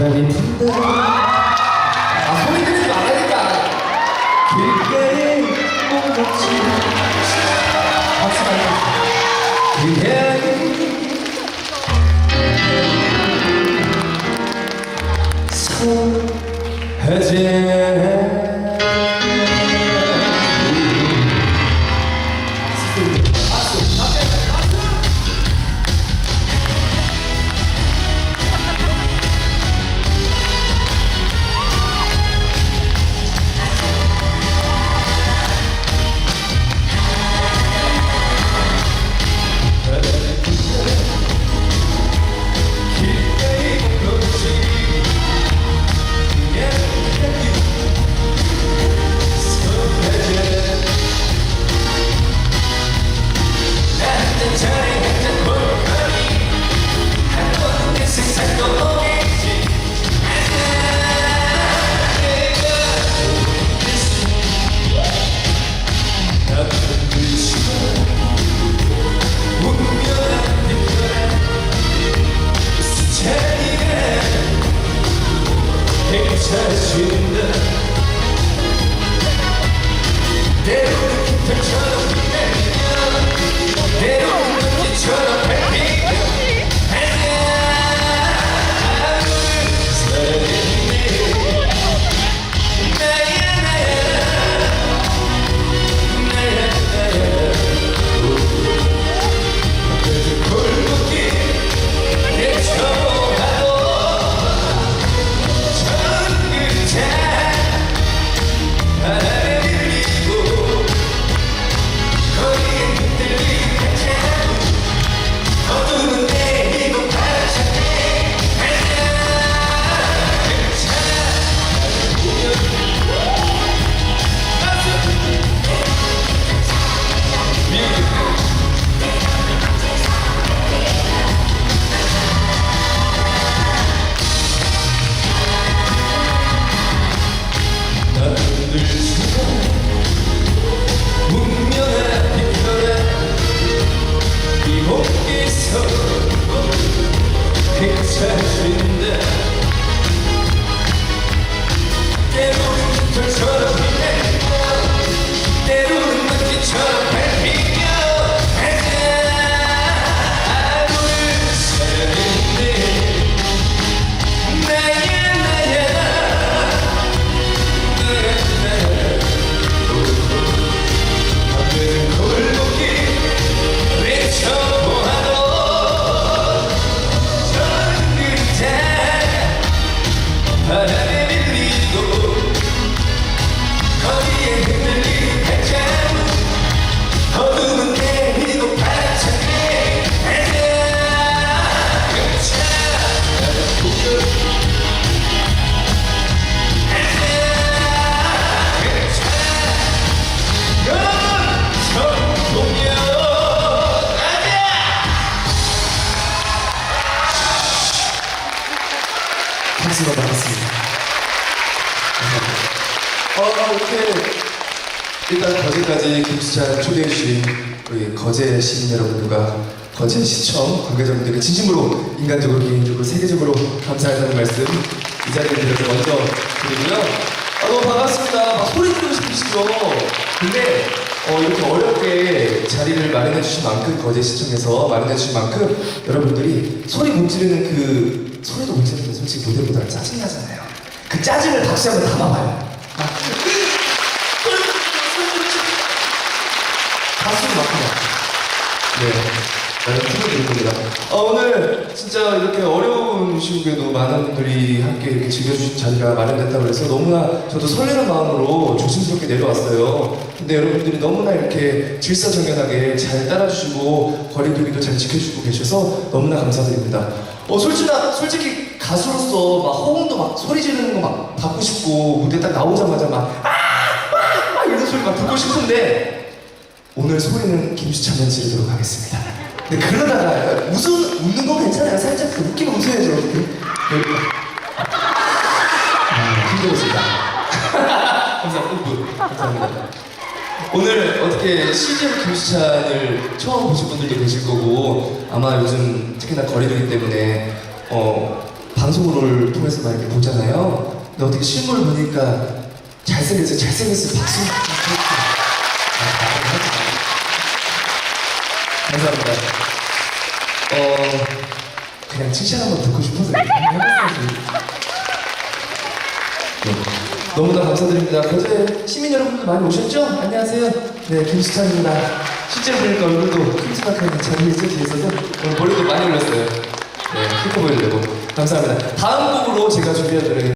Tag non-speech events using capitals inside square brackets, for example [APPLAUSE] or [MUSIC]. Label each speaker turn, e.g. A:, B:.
A: 바람이 분다 아 소리 지르지 말라니까. 길가에 목없이 박수 많이 그냥 박수가 나왔습니다.
B: 어, 어, 이렇게 일단 거제까지 김수찬 초대해주신 우리 거제 시민 여러분들과 거제 시청 관계자분들께 진심으로 인간적으로 개인적으로 세계적으로 감사하다는 말씀 이 자리에 들어서 먼저 드리고요. 아, 너무 반갑습니다. 막 소리 지르고 싶으시죠? 근데 어, 이렇게 어렵게 자리를 마련해 주신 만큼 거제 시청에서 마련해 주신 만큼 여러분들이 소리 못 지르는 그 소리도 못 지르는 솔직히 무대 보다 짜증이 나잖아요. 그 짜증을 박수 한번 담아봐요. 아, 가수는 막히다. 네. 나는 겁니다. 어, 오늘 진짜 이렇게 어려운 시국에도 많은 분들이 함께 이렇게 즐겨주신 자리가 마련됐다고 해서 너무나 저도 설레는 마음으로 조심스럽게 내려왔어요. 근데 여러분들이 너무나 이렇게 질서정연하게 잘 따라주시고 거리두기도 잘 지켜주고 계셔서 너무나 감사드립니다. 어, 솔직히, 솔직히 가수로서 막 호응도 막 소리 지르는 거 막 받고 싶고 무대 딱 나오자마자 막 아! 아! 막 이런 소리 막 듣고 싶은데 오늘 소리는 김수찬만 지르도록 하겠습니다. 근데 그러다가 웃은, 웃는 건 괜찮아요. 살짝 그 웃기면 웃어야죠. 그, 아, 힘들었습니다. [LAUGHS] 감사합니다. 감사합니다. 오늘 어떻게 실제로 김수찬을 처음 보신 분들도 계실 거고 아마 요즘 특히나 거리두기 때문에 어, 방송을 통해서만 이렇게 보잖아요. 근데 어떻게 실물 보니까 잘생겼어요. 잘생겼어요. 박수. 감사합니다. 어, 그냥 칭찬 한번 듣고 싶어서 너무나 감사드립니다. 어제 시민 여러분들 많이 오셨죠? 안녕하세요. 네, 김수찬입니다. 실제로 보니까 얼굴도 큼지막하게 자리에 서 있어서 오늘 머리도 많이 올렸어요. 네, 키커 보이려고. 감사합니다. 다음 곡으로 제가 준비한 노래